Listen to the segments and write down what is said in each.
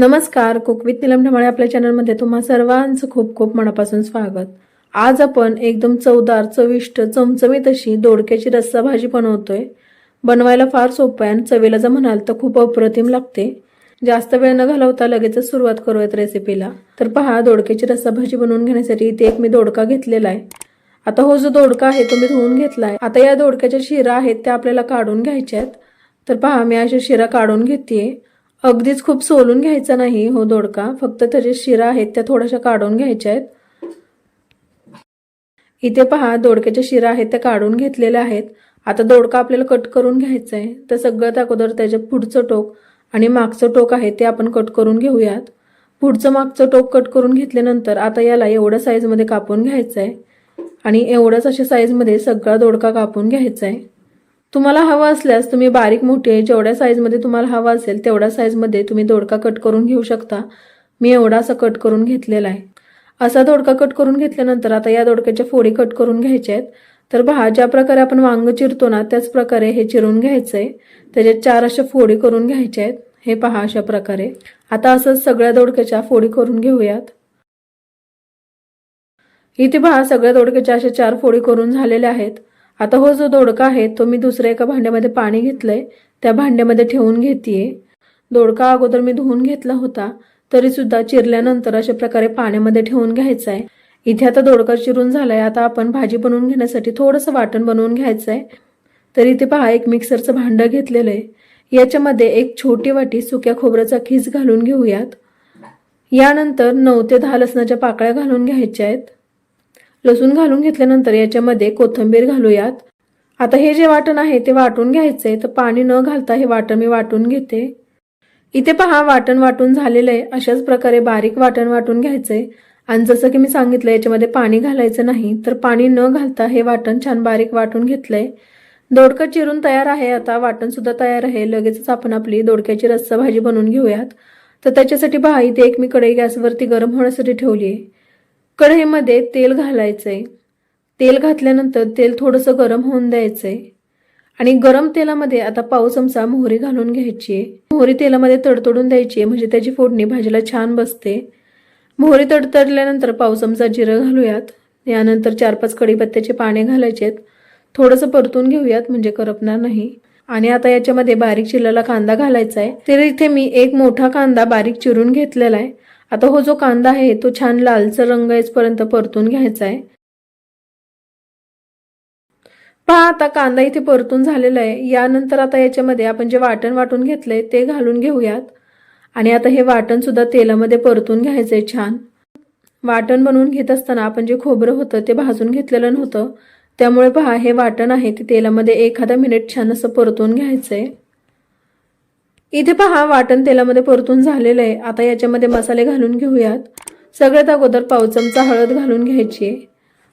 नमस्कार cook with Neelam ढमाळे आपल्या चॅनलमध्ये तुम्हा सर्वांचं खूप खूप मनापासून स्वागत. आज आपण एकदम चवदार चविष्ट चमचमीत अशी दोडक्याची रस्सा भाजी बनवतोय. बनवायला फार सोपं आहे आणि चवीला जर म्हणाल तर खूप अप्रतिम लागते. जास्त वेळ न घालवता लगेचच सुरुवात करूयात रेसिपीला तर पहा दोडक्याची रस्सा भाजी बनवून घेण्यासाठी इथे एक मी दोडका घेतलेला आहे. आता हो जो दोडका आहे तो मी धुवून घेतला आहे आता या दोडक्याच्या शिरा आहेत त्या आपल्याला काढून घ्यायच्या आहेत. तर पहा मी अशा शिरा काढून घेते अगदीच खूप सोलून घ्यायचा नाही हो दोडका. फक्त त्याच्या शिरा आहेत त्या थोड्याशा काढून घ्यायच्या आहेत. इथे पहा दोडक्याच्या शिरा आहेत त्या काढून घेतलेल्या आहेत. आता दोडका आपल्याला कट करून घ्यायचा आहे तर सगळ्यात अगोदर त्याचे पुढचं टोक आणि मागचं टोक आहे ते आपण कट करून घेऊयात. पुढचं मागचं टोक कट करून घेतल्यानंतर आता याला एवढ्या साईजमध्ये कापून घ्यायचं आहे आणि एवढ्याच अशा साईजमध्ये सगळा दोडका कापून घ्यायचा आहे तुम्हाला हवा असल्यास तुम्ही बारीक मोठे जेवढ्या साईजमध्ये तुम्हाला हवा असेल तेवढ्या साईजमध्ये तुम्ही दोडका कट करून घेऊ शकता. मी एवढा असा कट करून घेतलेला आहे. असा दोडका कट करून घेतल्यानंतर आता या दोडक्याच्या फोडी कट करून घ्यायच्या आहेत. तर पहा ज्या प्रकारे आपण वांग चिरतो ना त्याच प्रकारे हे चिरून घ्यायचं आहे त्याच्यात चार अशा फोडी करून घ्यायच्या आहेत. हे पहा अशा प्रकारे. आता असंच सगळ्या दोडक्याच्या फोडी करून घेऊयात. इथे पहा सगळ्या दोडक्याच्या अशा चार फोडी करून झालेल्या आहेत. आता हो जो दोडका आहे तो मी दुसऱ्या एका भांड्यामध्ये पाणी घेतलं आहे त्या भांड्यामध्ये ठेवून घेते दोडका अगोदर मी धुवून घेतला होता तरीसुद्धा चिरल्यानंतर अशा प्रकारे पाण्यामध्ये ठेवून घ्यायचा आहे इथे आता दोडका चिरून झालाय आता आपण भाजी बनवून घेण्यासाठी थोडंसं वाटण बनवून घ्यायचं आहे तर इथे पहा एक मिक्सरचं भांडं घेतलेलं आहे. याच्यामध्ये एक छोटी वाटी सुक्या खोबऱ्याचा खीस घालून घेऊयात. यानंतर नऊ ते दहा लसणाच्या पाकळ्या घालून घ्यायच्या आहेत. लसूण घालून घेतल्यानंतर याच्यामध्ये कोथिंबीर घालूयात. आता हे जे वाटण आहे ते वाटून घ्यायचंय तर पाणी न घालता हे वाटण मी वाटून घेते. इथे पहा वाटण वाटून झालेलं आहे. अशाच प्रकारे बारीक वाटण वाटून घ्यायचंय. आणि जसं की मी सांगितलं याच्यामध्ये पाणी घालायचं नाही तर पाणी न घालता हे वाटण छान बारीक वाटून घेतलंय. दोडकं चिरून तयार आहे. आता वाटण सुद्धा तयार आहे. लगेचच आपण आपली दोडक्याची रस्सा भाजी बनवून घेऊयात. तर त्याच्यासाठी पहा इथे एक मी कढई गॅसवरती गरम होण्यासाठी ठेवली आहे कढईमध्ये तेल घालायचंय. तेल घातल्यानंतर तेल थोडंसं गरम होऊन द्यायचंय. आणि गरम तेलामध्ये आता पाव चमचा मोहरी घालून घ्यायची आहे. मोहरी तेलामध्ये तडतडून द्यायची आहे म्हणजे त्याची फोडणी भाजीला छान बसते. मोहरी तडतडल्यानंतर पाव चमचा जिरं घालूयात. यानंतर चार पाच कढीपत्त्याचे पाने घालायचे आहेत. थोडंसं परतून घेऊयात म्हणजे करपणार नाही. आणि आता याच्यामध्ये बारीक चिरलेला कांदा घालायचा आहे. तर इथे मी एक मोठा कांदा बारीक चिरून घेतलेला आहे. आता हो जो कांदा आहे तो छान लालसर रंग येईपर्यंत परतून घ्यायचा आहे. पहा आता कांदा इथे परतून झालेला आहे. यानंतर आता याच्यामध्ये आपण जे वाटण वाटून घेतलंय ते घालून घेऊयात. आणि आता हे वाटण सुद्धा तेलामध्ये परतून घ्यायचंय छान. वाटण बनवून घेत असताना आपण जे खोबरं होतं ते भाजून घेतलेलं नव्हतं. त्यामुळे पहा हे वाटण आहे ते तेलामध्ये एखादा मिनिट छान असं परतून घ्यायचंय इथे पहा वाटण तेलामध्ये परतून झालेलं आहे. आता याच्यामध्ये मसाले घालून घेऊयात. सगळ्यात अगोदर पाव चमचा हळद घालून घ्यायची. आहे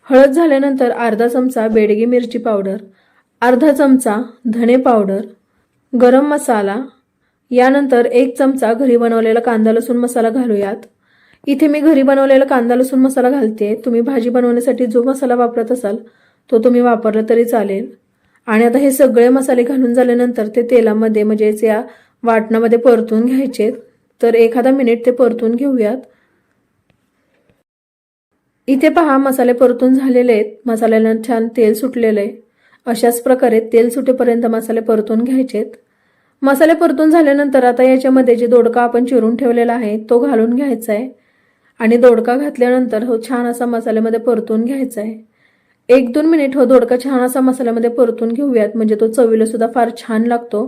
हळद झाल्यानंतर अर्धा चमचा बेडगी मिरची पावडर अर्धा चमचा धणे पावडर गरम मसाला यानंतर एक चमचा घरी बनवलेला कांदा लसूण मसाला घालूयात. इथे मी घरी बनवलेला कांदा लसूण मसाला घालते तुम्ही भाजी बनवण्यासाठी जो मसाला वापरत असाल तो तुम्ही वापरला तरी चालेल. आणि आता हे सगळे मसाले घालून झाल्यानंतर ते तेलामध्ये म्हणजेच या वाटणामध्ये परतून घ्यायचे तर एखादा मिनिट ते परतून घेऊयात. इथे पहा मसाले परतून झालेले आहेत. मसाल्याला छान तेल सुटलेलं आहे. अशाच प्रकारे तेल सुटेपर्यंत मसाले परतून घ्यायचेत मसाले परतून झाल्यानंतर आता याच्यामध्ये जे दोडका आपण चिरून ठेवलेला आहे तो घालून घ्यायचा आहे. आणि दोडका घातल्यानंतर हो छान असा मसाल्यामध्ये परतून घ्यायचा आहे. एक दोन मिनिट हो दोडका छान असा मसाल्यामध्ये परतून घेऊयात. म्हणजे तो चवीला सुद्धा फार छान लागतो.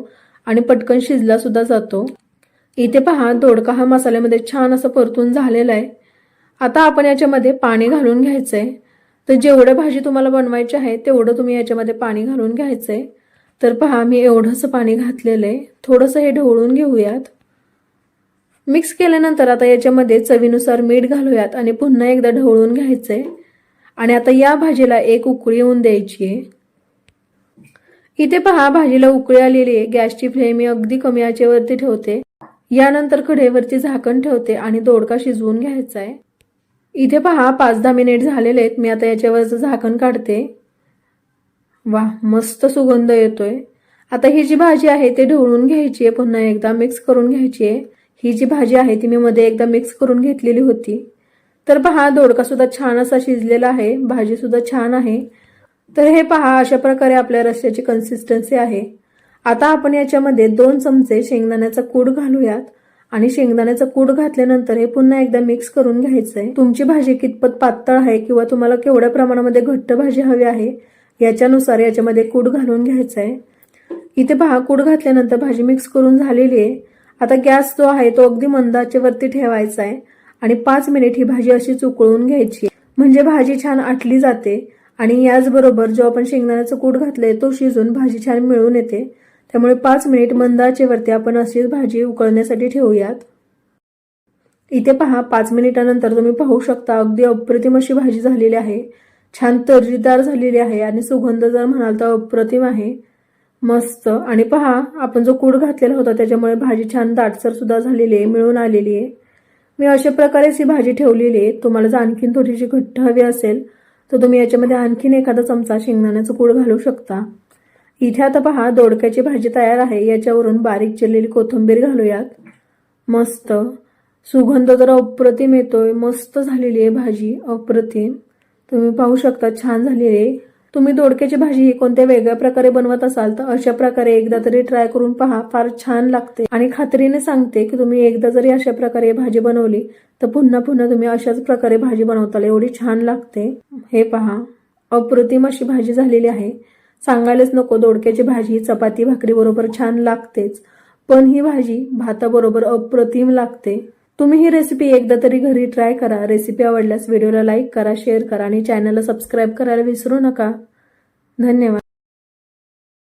आणि पटकन शिजला सुद्धा जातो. इथे पहा दोडका हा मसाल्यामध्ये छान असं परतून झालेला आहे. आता आपण याच्यामध्ये पाणी घालून घ्यायचं आहे तर जेवढं भाजी तुम्हाला बनवायची आहे तेवढं तुम्ही याच्यामध्ये पाणी घालून घ्यायचं आहे तर पहा मी एवढंसं पाणी घातलेलं आहे. थोडंसं हे ढवळून घेऊयात. मिक्स केल्यानंतर आता याच्यामध्ये चवीनुसार मीठ घालूयात आणि पुन्हा एकदा ढवळून आहे आणि आता या भाजीला एक उकळी येऊन द्यायची आहे. इथे पहा भाजीला उकळी आलेली आहे. गॅसची फ्लेम मी अगदी कमी आचेवरती ठेवते. यानंतर कढईवरती झाकण ठेवते आणि दोडका शिजवून घ्यायचा आहे. इथे पहा पाच दहा मिनिट झालेले आहेत. मी आता याच्यावरचं झाकण काढते. वा मस्त सुगंध येतोय. आता ही जी भाजी आहे ते ढवळून घ्यायची आहे. पुन्हा एकदा मिक्स करून घ्यायची आहे. ही जी भाजी आहे ती मी मध्ये एकदा मिक्स करून घेतलेली होती. तर पहा दोडका सुद्धा छान असा शिजलेला आहे. भाजी सुद्धा छान आहे. तर हे पहा अशा प्रकारे आपल्या रस्त्याची कन्सिस्टन्सी आहे. आता आपण याच्यामध्ये दोन चमचे शेंगदाण्याचा कूड घालूयात. आणि शेंगदाण्याचा कूड घातल्यानंतर हे पुन्हा एकदा मिक्स करून घ्यायचंय. तुमची भाजी कितपत पातळ आहे किंवा तुम्हाला केवढ्या प्रमाणामध्ये घट्ट भाजी हवी आहे याच्यानुसार याच्यामध्ये कूड घालून घ्यायचंय. इथे पहा कूड घातल्यानंतर भाजी मिक्स करून झालेली आहे. आता गॅस जो आहे तो अगदी मंदाच्यावरती ठेवायचा आहे आणि पाच मिनिट ही भाजी अशी चुकळून घ्यायची म्हणजे भाजी छान आटली जाते. आणि याचबरोबर जो आपण शेंगदाण्याचा कूट घातलाय तो शिजून भाजी छान मिळून येते. त्यामुळे पाच मिनिट मंदाचेवरती आपण अशीच भाजी उकळण्यासाठी ठेवूयात. इथे पहा पाच मिनिटानंतर तुम्ही पाहू शकता अगदी अप्रतिम अशी भाजी झालेली आहे. छान तर्जीदार झालेली आहे आणि सुगंध जर म्हणाल तर अप्रतिम आहे. मस्त. आणि पहा आपण जो कूड घातलेला होता त्याच्यामुळे भाजी छान दाटसर सुद्धा झालेली आहे मिळून आलेली आहे. मी अशा प्रकारेच ही भाजी ठेवलेली आहे. तुम्हाला जर आणखीन थोडीशी घट्ट हवी असेल तर तुम्ही याच्यामध्ये आणखीन एखादा चमचा शेंगदाण्याचं कूड घालू शकता. इथे आता पहा दोडक्याची भाजी तयार आहे. याच्यावरून बारीक चिरलेली कोथिंबीर घालूयात. मस्त. सुगंध तर अप्रतिम येतोय. मस्त झालेली आहे भाजी. अप्रतिम. तुम्ही पाहू शकता छान झालेली आहे. तुम्ही दोडक्याची भाजी ही कोणत्या वेगळ्या प्रकारे बनवत असाल तर अशा प्रकारे एकदा तरी ट्राय करून पहा फार छान लागते. आणि खात्रीने सांगते की तुम्ही एकदा जरी अशा प्रकारे भाजी बनवली तर पुन्हा पुन्हा तुम्ही अशाच प्रकारे भाजी बनवताल एवढी छान लागते. हे पहा अप्रतिम अशी भाजी झालेली आहे. सांगायलाच नको दोडक्याची भाजी चपाती भाकरी बरोबर छान लागतेच. पण ही भाजी भाताबरोबर अप्रतिम लागते. तुम्ही ही रेसिपी एकदा तरी घरी ट्राय करा. रेसिपी आवडल्यास व्हिडिओला लाईक करा शेअर करा आणि चॅनलला सबस्क्राईब करायला विसरू नका. धन्यवाद.